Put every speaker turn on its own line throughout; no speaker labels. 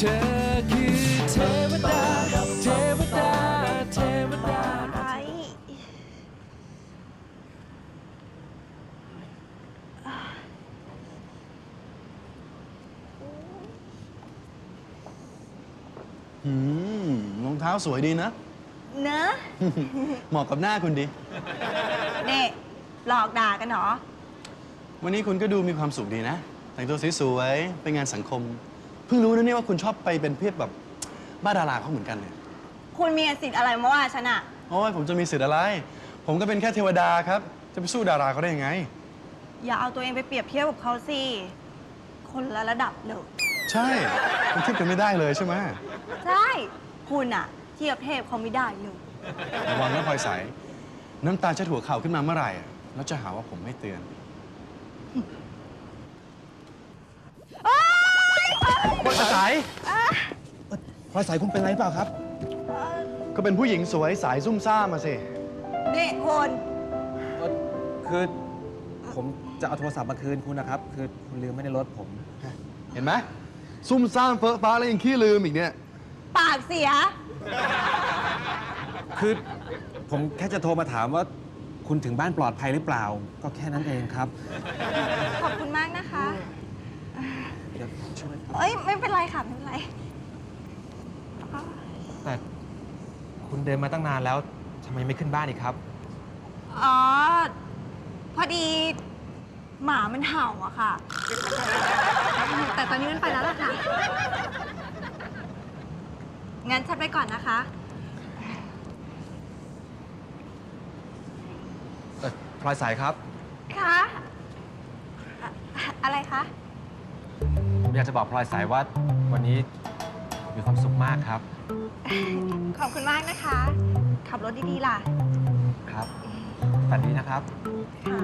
เธอคือเทวดา เทวดา เทวดา
ไอ้
อืมรองเท้าสวยดีนะ
เนอะ
เหมาะกับหน้าคุณดี
เน่หลอกด่ากันเหรอ
วันนี้คุณก็ดูมีความสุขดีนะ แต่งตัวสวยๆไปงานสังคม เพิ่งรู้นะเนี่ยว่าคุณชอบไปเป็นเพียบแบบบ้าดาราเขาเหมือนกันเนี่ย
คุณมีสิทธิ์อะไรมาว่าฉันอะ
โอ้ยผมจะมีสิทธิ์อะไร ผมก็เป็นแค่เทวดาครับ จะไปสู้ดาราเขาได้ยังไง
อย่าเอาตัวเองไปเปรียบเทียบกับเขาสิ คนละระดับเลย
ใช่มันเทียบกันไม่ได้เลยใช่ไหม
ใช่ คุณอะเทียบเทพเขาไม่ได้เลย
ระวังนะพลอยใสน้ำตาจะถั่วเข่าขึ้นมาเมื่อไหร่อะแล้วจะหาว่าผมไม่เตือน พลอยใส
พลอยสายคุณเป็นไรเปล่าครับ
ก็เป็นผู้หญิงสวยสายซุ่มซ่ามมาสิ
นี่คุณ
คือผมจะเอาโทรศัพท์มาคืนคุณนะครับ คือคุณลืมไม่ในรถผม
เห็นไหมซุ่มซ่ามเฟ้อฟ้าแล้วยังขี้ลืมอีกเนี่ย
ปากเสีย
คือผมแค่จะโทรมาถามว่า คุณถึงบ้านปลอดภัยหรือเปล่า ก็แค่นั้นเองครับ
ขอบคุณ มากนะคะ
เดี๋ยวช่วย
เอ้ยไม่เป็นไรค่ะ ไม่เป็นไร
แต่คุณเดินมาตั้งนานแล้วทำไมไม่ขึ้นบ้านอีกครับ
อ๋อ พอดี หมามันเห่าอะค่ะ แต่ตอนนี้มันไปแล้วล่ะค่ะ งั้นฉันไปก่อนนะคะ
เอ่อพลอยสายครับ
คะอะอะไรคะ
ผม อยากจะบอกพลอยสายว่าวันนี้มีความสุขมากครับ
ขอบคุณมากนะคะ ขับรถดีๆล่ะ
ครับฝันดีนะครับ
ค่ะ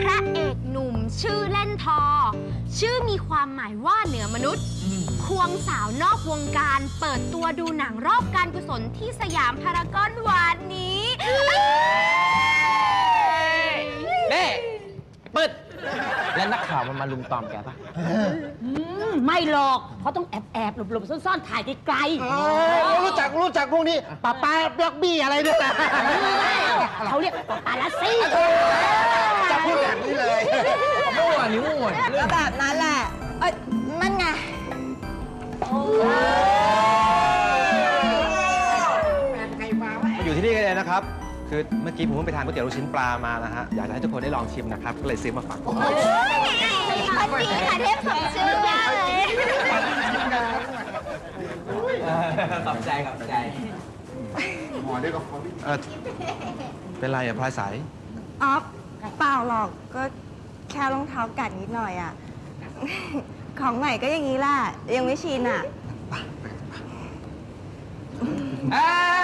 พระเอกหนุ่มชื่อเล่นทอ ชื่อมีความหมายว่าเหนือมนุษย์ ควงสาวนอกวงการเปิดตัวดูหนังรอบการกุศลที่สยามพารากอนวันนี้
เน่เปิด แล้วนักข่าวมันมาลุมตอมแกปะ
ไม่หรอก เพราะต้องแอบแอบหลบหลบซ่อนๆถ่ายไกลๆ
รู้จักรู้จักพวกนี้ป้าป้าบล็อกบี้อะไรด้วยนะ
เขาเรียกปาปาลัสซี่
จะพูดแบบนี้เลยมั่วนิ้วมั่ว
แล้วแบบนั้นแหละเอ้ยนั่นไง
อยู่ที่นี่กันเลยนะครับ คือเมื่อกี้ผมเพิ่งไปทานก๋วยเตี๋ยวลูกชิ้นปลามานะฮะ อยากจะให้ทุกคนได้ลองชิมนะครับ ก็เลยซื้อมาฝาก
คนดีค่ะเทพสมชื่อเลย
ขอบใจขอบใจ
เออเป็นไรอะพลอยสาย
อ๋อเปล่าหรอกก็แค่รองเท้ากัดนิดหน่อยอะของใหม่ก็อย่างนี้แหละยังไม่ชินอะ
เอ้ยเฮ้ย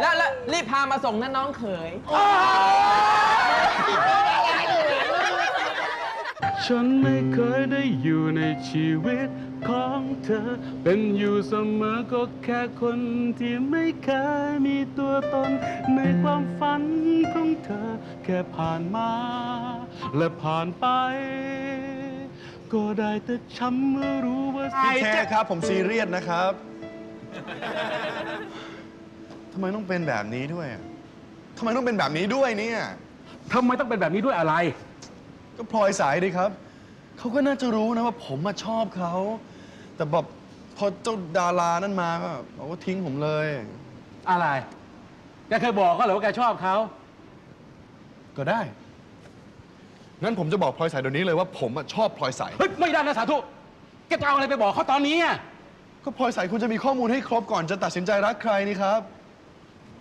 แล้วแล้วรีบพามาส่งนะน้องเขย
ฉันไม่เคยได้อยู่ในชีวิตของเธอ เป็นอยู่เสมอก็แค่คนที่ไม่เคยมีตัวตน ในความฝันของเธอ แค่ผ่านมา และผ่านไป ก็ได้แต่ช้ำเมื่อรู้ว่า
พี่แค่ครับ ผมซีเรียสนะครับทำไมต้องเป็นแบบนี้ด้วยอะทำไมต้องเป็นแบบนี้ด้วยเนี่ย
ทำไมต้องเป็นแบบนี้ด้วยอะไร
ก็พลอยสายดีครับ เขาก็น่าจะรู้นะว่าผมมาชอบเขา แต่แบบพอเจ้าดารานั่นมาก็บอกว่าทิ้งผมเลย
อะไร แกเคยบอกเขาเหรอว่าแกชอบเขา
ก็ได้ งั้นผมจะบอกพลอยสายเดี๋ยวนี้เลยว่าผมอะชอบพลอยสาย
เฮ้ย ไม่ได้นะสาธุ แกจะเอาอะไรไปบอกเขาตอนนี้อะ
ก็พลอยสายคุณจะมีข้อมูลให้ครบก่อนจะตัดสินใจรักใครนี่ครับ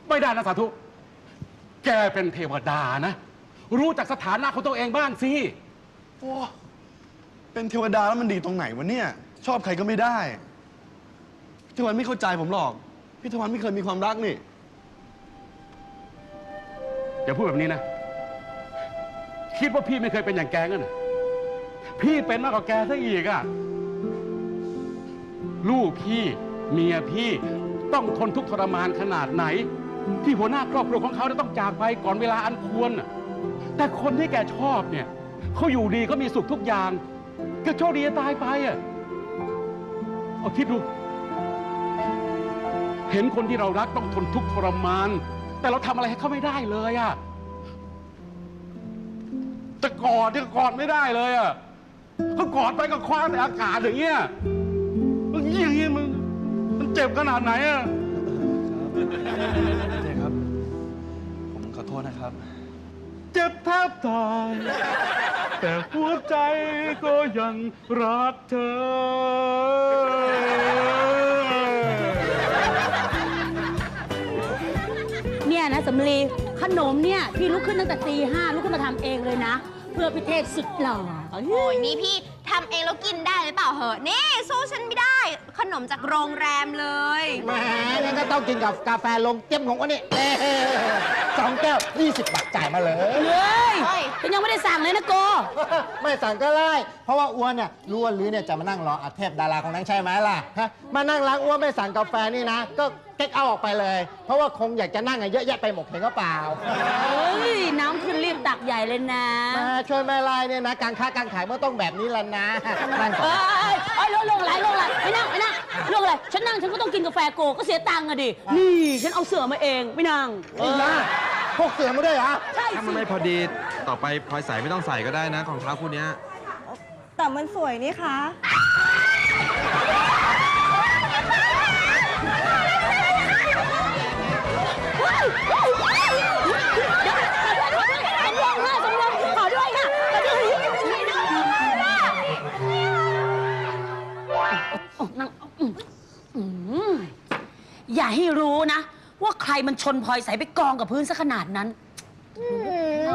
ไม่ได้นะสาธุ แกเป็นเทวดานะ รู้จักสถานะของตัวเองบ้างสิ
โอ้เป็นเทวดาแล้วมันดีตรงไหนวะเนี่ย ชอบใครก็ไม่ได้พี่ทวันไม่เข้าใจผมหรอก พี่ทวันไม่เคยมีความรักนี่
อย่าพูดแบบนี้นะ คิดว่าพี่ไม่เคยเป็นอย่างแกงั้นน่ะพี่เป็นมากกว่าแกซะอีกอะลูกพี่เมียพี่ต้องทนทุกข์ทรมานขนาดไหน ที่หัวหน้าครอบครัวของเขาจะต้องจากไปก่อนเวลาอันควร แต่คนที่แกชอบเนี่ยเขาอยู่ดีก็มีสุขทุกอย่างแก็โชคดีจะตายไปอะเอาคิดดู เห็นคนที่เรารักต้องทนทุกข์ทรมาน แต่เราทำอะไรให้เขาไม่ได้เลยอะจะกอดจะกอดไม่ได้เลยอะก็กอดไปก็คว้าแต่อากาศอย่างเงี้ยอย่างนี้อย่างนี้มันมันเจ็บขนาดไหนอะ
เจ๊ครับ ผมขอโทษนะครับ
เจ็บแทบตาย แต่หัวใจก็ยังรักเธอ
เนี่ยนะสำลีขนมเนี่ยพี่ลุกขึ้นตั้งแต่ตีห้าลุกขึ้นมาทำเองเลยนะ เพื่อพิเทศสุดหล่อ
โอ้ยนี่พี่ทำเองแล้วกินได้หรือเปล่าเหอะ นี่สู้ฉันไม่ได้ ขนมจากโรงแรมเลย
แหมงั้นก็ต้องกินกับกาแฟลงเต็มของอันนี้เอ้สองแก้ว20 บาทจ่ายมาเลย
เฮ้ย
เฮ้ย
ฉันยังไม่ได้สั่งเลยนะโก
ไม่สั่งก็ได้ เพราะว่าอ้วนเนี่ยรู้ว่าลือเนี่ยจะมานั่งรออาเทพดาราของนังใช่ไหมล่ะฮะมานั่งล้างอ้วนไม่สั่งกาแฟนี่นะ ก็เก๊กเอาออกไปเลย เพราะว่าคงอยากจะนั่งอะเยอะแยะไปหมดเห็นก็เปล่า
เฮ้ย น้ำขึ้นรีบตักใหญ่เลยนะ
มาช่วยแม่ลายเนี่ยนะ การค้าการขายมันต้องแบบนี้ละนะนั่งก่อน
เอ้ยเอ้ยลงลงอะไรลงอะไรไม่นั่งไม่นั่งลงอะไรฉันนั่งฉันก็ต้องกินกาแฟโกก็เสียตังค์อะดินี่ฉันเอาเสือมาเองไม่นั่ง
เอ้ยนะพกเสือมาด้วยเหรอ
ใช่
ถ้า
สิ
มันไม่พอดีต่อไปพลอยใส่ไม่ต้องใส่ก็ได้นะ ของเท้าคู่เนี้ย
แต่มันสวยนี่คะ
ว่าใครมันชนพลอยใสไปกองกับพื้นซะขนาดนั้น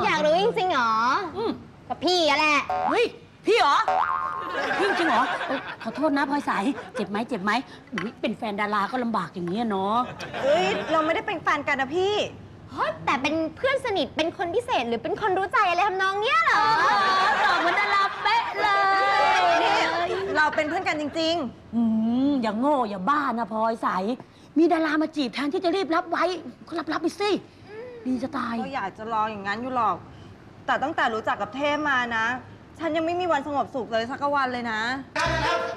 อยากรู้จริงๆเหรอ
อืม
กับพี่อะแหละ
เฮ้ย พี่เหรอ พี่จริงเหรอเอ้ยขอโทษนะพลอยใส เจ็บไหมเจ็บไหมอุ๊ยเป็นแฟนดาราก็ลำบากอย่างนี้ยเนาะ
เอ้ย เราไม่ได้เป็นแฟนกันนะพี่
เฮ้ยแต่เป็นเพื่อนสนิทเป็นคนพิเศษหรือเป็นคนรู้ใจอะไรทำนองเนี้ยเหรอ
ตอบเหมือนดาราเป๊ะเลย
นี่ เราเป็นเพื่อนกันจริง
อืม อย่าโง่อย่าบ้านะพลอยใส มีดารามาจีบแทนที่จะรีบรับไว้ก็รับรับไปสิดีจะตาย
ๆก็อยากจะรออย่างนั้นอยู่หรอก แต่ตั้งแต่รู้จักกับเทพมานะ ฉันยังไม่มีวันสงบสุขเลยสักวันเลยนะ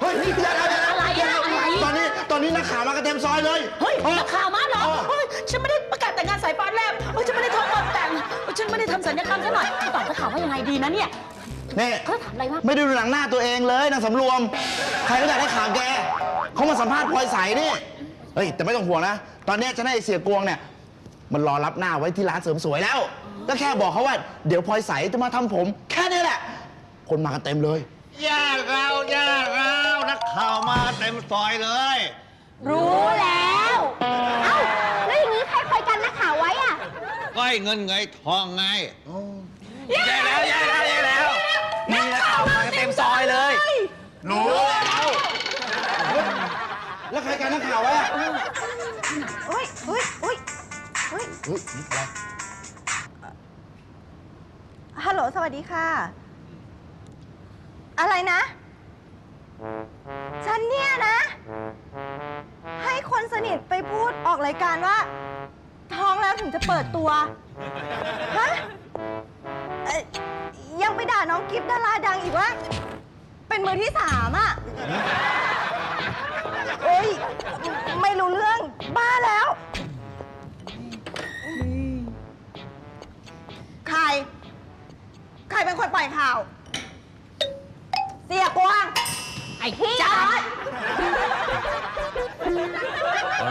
เฮ้ยเดี๋ยวเดี๋ยวเดี๋ยว
อะไรอะอะไร
ตอนนี้ตอนนี้นักข่าวมากันเต็มซอยเลย
เฮ้ยนักข่าวมาเหรอเฮ้ยฉันไม่ได้ประกาศแต่งงานสายฟ้าแลบเฮ้ยฉันไม่ได้ท้องก่อนแต่งเฮ้ยฉันไม่ได้ทำสัญญกรรมซะหน่อยจะตอบนักข่าวว่ายังไงดีนะเนี่ย
นี่
เขาจะถามอะไรวะ
ไม่ได้ดูหนังหน้าตัวเองเลยนางสำรวม ใครก็อยากได้ข่าวแกเขามาสัมภาษณ์พลอยใสนี่ เฮ้ยแต่ไม่ต้องห่วงนะ ตอนนี้ฉันให้ไอ้เสียกวงเนี่ยมันรอรับหน้าไว้ที่ร้านเสริมสวยแล้ว ก็แค่บอกเขาว่าเดี๋ยวพลอยใสจะมาทำผม แค่นี้แหละ คนมากันเต็มเลย
ญาติเราญาติเรานักข่าวมาเต็มซอยเลย
รู้แล้ว เอ้า แล้วอย่างนี้ใครคอยกันนักข่าวไว้อะ
ก้อยเงินเงยทองไงแย่แล้วแย่แล้วแย่แล้ว
นี่นักข่าวมากันเต็มซอยเลย
รู้แล้ว
แล้วใครกันนักข่าววะ
เฮ้ยเฮ้ยเฮ้ยเฮ้ย
เฮ้ยอะไร
ฮัลโหล สวัสดีค่ะ อะไรนะ ฉันเนี่ยนะ ให้คนสนิทไปพูดออกรายการว่า ท้องแล้วถึงจะเปิดตัว ฮะเอ่อยังไปด่าน้องกิฟดาราดังอีกว่า เป็นมือที่สามอะ เอ้ย ไม่รู้เรื่อง บ้าแล้ว ใคร ใครเป็นคนปล่อยข่าว เสียกวาง
ไอ้ที่จอด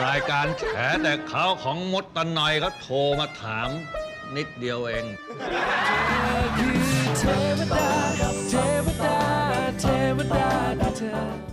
รายการแฉแต่ข่าวของมดตะนอยเขาโทรมาถาม นิดเดียวเอง
เทวดา เทวดา เทวดาเธอ